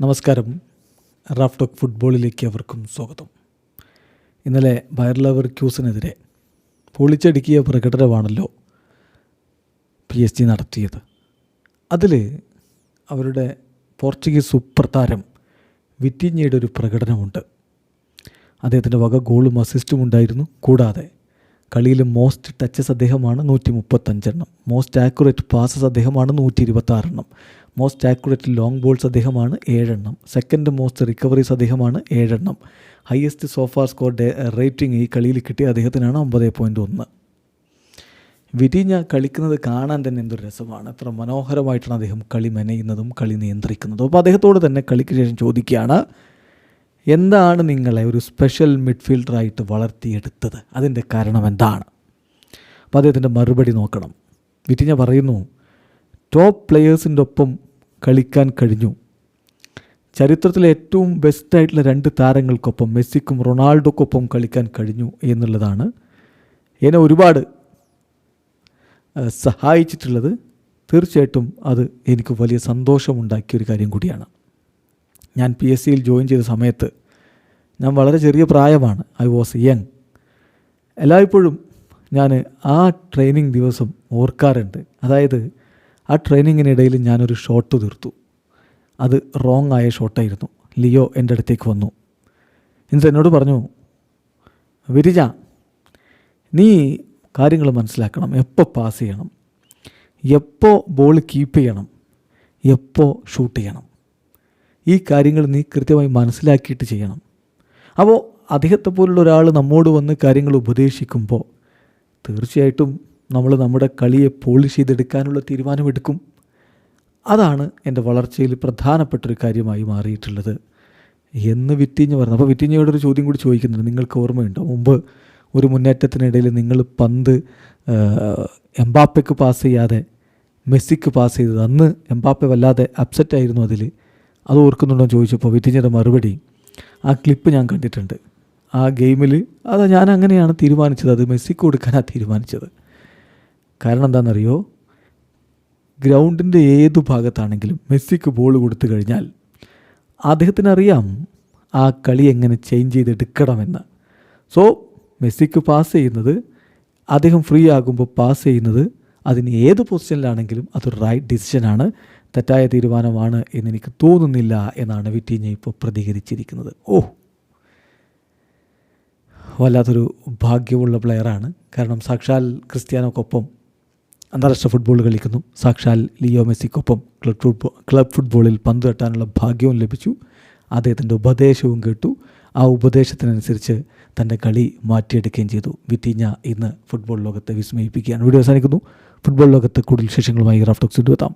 നമസ്കാരം. Raf talk ഫുട്ബോളിലേക്ക് അവർക്കും സ്വാഗതം. ഇന്നലെ ബയർ ലവർ ക്യൂസിനെതിരെ പൊളിച്ചടുക്കിയ പ്രകടനമാണല്ലോ പി എസ് ജി നടത്തിയത്. അതിൽ അവരുടെ പോർച്ചുഗീസ് സൂപ്പർ താരം വിറ്റിഞ്ഞയുടെ ഒരു പ്രകടനമുണ്ട്. അദ്ദേഹത്തിന്റെ വക ഗോളും അസിസ്റ്റും ഉണ്ടായിരുന്നു. കൂടാതെ കളിയിൽ മോസ്റ്റ് ടച്ചസ് അദ്ദേഹമാണ് നൂറ്റി മുപ്പത്തഞ്ചെണ്ണം മോസ്റ്റ് ആക്യുറേറ്റ് പാസസ് അദ്ദേഹമാണ് നൂറ്റി ഇരുപത്താറെണ്ണം മോസ്റ്റ് ആക്യുറേറ്റ് ലോങ് ബോൾസ് അദ്ദേഹമാണ് ഏഴെണ്ണം. സെക്കൻഡ് മോസ്റ്റ് റിക്കവറീസ് അദ്ദേഹമാണ് ഏഴെണ്ണം. ഹയസ്റ്റ് സോഫാർ സ്കോർ റേറ്റിംഗ് ഈ കളിയിൽ കിട്ടിയ അദ്ദേഹത്തിനാണ് ഒമ്പത് പോയിന്റ് ഒന്ന്. വിരിഞ്ഞ കളിക്കുന്നത് കാണാൻ തന്നെ എന്തൊരു രസമാണ്. എത്ര മനോഹരമായിട്ടാണ് അദ്ദേഹം കളി മെനയുന്നതും കളി നിയന്ത്രിക്കുന്നതും. അപ്പോൾ അദ്ദേഹത്തോട് തന്നെ കളിക്ക് ശേഷം ചോദിക്കുകയാണ് എന്താണ് നിങ്ങളെ ഒരു സ്പെഷ്യൽ മിഡ്ഫീൽഡറായിട്ട് വളർത്തിയെടുത്തത്? അതിന്റെ കാരണം എന്താണ്? അപ്പോൾ അദ്ദേഹത്തിന്റെ മറുപടി നോക്കണം. വിറ്റിഞ്ഞ പറയുന്നു ടോപ്പ് പ്ലെയേഴ്സിന്റെ ഒപ്പം കളിക്കാൻ കഴിഞ്ഞു. ചരിത്രത്തിലെ ഏറ്റവും ബെസ്റ്റായിട്ടുള്ള രണ്ട് താരങ്ങൾക്കൊപ്പം മെസ്സിക്കും റൊണാൾഡോക്കൊപ്പം കളിക്കാൻ കഴിഞ്ഞു എന്നുള്ളതാണ് എന്നെ ഒരുപാട് സഹായിച്ചിട്ടുള്ളത്. തീർച്ചയായിട്ടും അത് എനിക്ക് വലിയ സന്തോഷമുണ്ടാക്കിയ ഒരു കാര്യം കൂടിയാണ്. ഞാൻ പി എസ് സിയിൽ ജോയിൻ ചെയ്ത സമയത്ത് ഞാൻ വളരെ ചെറിയ പ്രായമാണ്. ഐ വാസ് യങ് എല്ലായ്പ്പോഴും ഞാൻ ആ ട്രെയിനിങ് ദിവസം ഓർക്കാറുണ്ട്. അതായത് ആ ട്രെയിനിങ്ങിനിടയിൽ ഞാനൊരു ഷോട്ട് തീർത്തു. അത് റോങ് ആയ ഷോട്ടായിരുന്നു. ലിയോ എന്റെ അടുത്തേക്ക് വന്നു. എന്നിട്ട് എന്നോട് പറഞ്ഞു വിരിജ നീ കാര്യങ്ങൾ മനസ്സിലാക്കണം. എപ്പോൾ പാസ് ചെയ്യണം? എപ്പോൾ ബോൾ കീപ്പ് ചെയ്യണം? എപ്പോൾ ഷൂട്ട് ചെയ്യണം? ഈ കാര്യങ്ങൾ നീ കൃത്യമായി മനസ്സിലാക്കിയിട്ട് ചെയ്യണം. അപ്പോൾ അദ്ദേഹത്തെ പോലുള്ള ഒരാൾ നമ്മോട് വന്ന് കാര്യങ്ങൾ ഉപദേശിക്കുമ്പോൾ തീർച്ചയായിട്ടും നമ്മൾ നമ്മുടെ കളിയെ പോളിഷ് ചെയ്തെടുക്കാനുള്ള തീരുമാനമെടുക്കും. അതാണ് എന്റെ വളർച്ചയിൽ പ്രധാനപ്പെട്ടൊരു കാര്യമായി മാറിയിട്ടുള്ളത്. എന്ന് വിറ്റിഞ്ഞ് പറഞ്ഞു. അപ്പോൾ വിറ്റിഞ്ഞയോട് ഒരു ചോദ്യം കൂടി ചോദിക്കുന്നുണ്ട്. നിങ്ങൾക്ക് ഓർമ്മയുണ്ടോ? മുമ്പ് ഒരു മുന്നേറ്റത്തിനിടയിൽ നിങ്ങൾ പന്ത് എംബാപ്പയ്ക്ക് പാസ് ചെയ്യാതെ മെസ്സിക്ക് പാസ് ചെയ്തത്. അന്ന് എംബാപ്പ വല്ലാതെ അപ്സെറ്റ് ആയിരുന്നു അതിൽ. അത് ഓർക്കുന്നുണ്ടോ എന്ന് ചോദിച്ചപ്പോൾ വിറ്റിഞ്ഞയുടെ മറുപടി ആ ക്ലിപ്പ് ഞാൻ കണ്ടിട്ടുണ്ട്. ആ ഗെയിമിൽ അത് ഞാൻ അങ്ങനെയാണ് തീരുമാനിച്ചത്. അത് മെസ്സിക്ക് കൊടുക്കാനാണ് തീരുമാനിച്ചത്. കാരണം എന്താണെന്നറിയോ? ഗ്രൗണ്ടിന്റെ ഏതു ഭാഗത്താണെങ്കിലും മെസ്സിക്ക് ബോൾ കൊടുത്തു കഴിഞ്ഞാൽ അദ്ദേഹത്തിനറിയാം ആ കളി എങ്ങനെ ചേഞ്ച് ചെയ്തെടുക്കണമെന്ന്. സോ മെസ്സിക്ക് പാസ് ചെയ്യുന്നത് അദ്ദേഹം ഫ്രീ ആകുമ്പോൾ പാസ് ചെയ്യുന്നത് അതിന് ഏത് പൊസിഷനിലാണെങ്കിലും അതൊരു റൈറ്റ് ഡിസിഷനാണ് തെറ്റായ തീരുമാനമാണ് എന്നെനിക്ക് തോന്നുന്നില്ല എന്നാണ് വിറ്റീഞ്ഞ ഇപ്പോൾ പ്രതികരിച്ചിരിക്കുന്നത്. ഓ! വല്ലാത്തൊരു ഭാഗ്യമുള്ള പ്ലെയറാണ് കാരണം സാക്ഷാൽ ക്രിസ്ത്യാനോക്കൊപ്പം അന്താരാഷ്ട്ര ഫുട്ബോൾ കളിക്കുന്നു. സാക്ഷാൽ ലിയോ മെസ്സിക്കൊപ്പം ക്ലബ് ഫുട്ബോൾ ക്ലബ് ഫുട്ബോളിൽ പന്ത് തട്ടാനുള്ള ഭാഗ്യവും ലഭിച്ചു. അദ്ദേഹത്തിന്റെ ഉപദേശവും കേട്ടു. ആ ഉപദേശത്തിനനുസരിച്ച് തന്റെ കളി മാറ്റിയെടുക്കുകയും ചെയ്തു. വിറ്റിഞ്ഞ ഇന്ന് ഫുട്ബോൾ ലോകത്തെ വിസ്മയിപ്പിക്കുകയാണ്. വീഡിയോ അവസാനിക്കുന്നു. ഫുട്ബോൾ ലോകത്ത് കൂടുതൽ വിശേഷങ്ങളുമായി റാഫ്റ്റോക്സ് എത്താം.